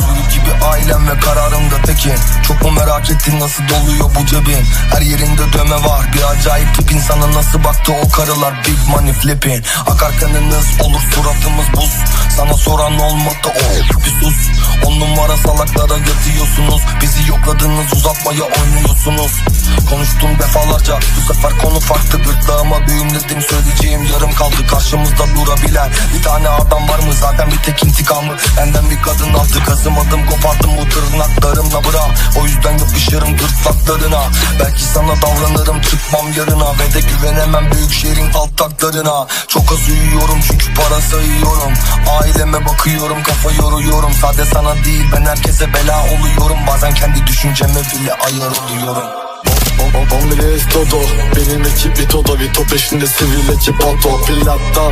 Suyu gibi ailem ve kararımda tekin Çok mu merak ettin nasıl doluyor bu cebin? Her yerinde döme var. Bir acayip tipin Sana nasıl baktı o karılar? Big money flipping. Akar kanınız olur suratımız buz. Sana soran olmadı o. Oh, bir sus. On numara salaklara yatıyorsunuz Bizi yokladınız uzatmaya oynuyorsunuz. Konuştum defalarca bu sefer konu farklı. Gırtlağıma düğümledim söyleyeceğim yarım kaldı. Karşımızda durabilen bir tane adam var mı? Zaten bir tek intikamı benden bir kadın aldı. Kazımadım kopardım bu tırnaklarımla bıra. O yüzden yapışırım gırtlaklarına. Belki sana davranırım çıkmam yarına. Ve de güvenemem büyük şehrin alt taklarına. Çok az uyuyorum çünkü para sayıyorum. Aileme bakıyorum kafa yoruyorum. Sade sana değil ben herkese bela oluyorum. Bazen kendi düşünceme bile ayar oluyorum. Hombre es todo Benim ekip bir todo Vito peşinde sivil ekip auto Pilatta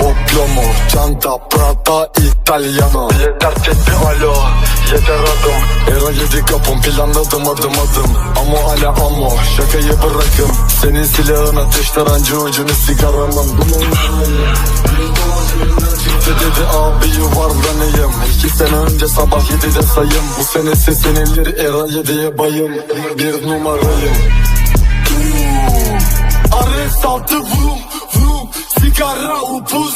o plomo Çanta Prada Italiano. Yeter çekti alo Yeter adım. Era yedi kapım planladım adım adım. Amo ala amo Şakayı bırakın. Senin silahın ateşler anca ucunu sigaramın İki sene önce sabah yedide sayım. Bu sene seslenilir era yediye bayım. Bir numarayım. Ares altı vum vum. Sigara upuz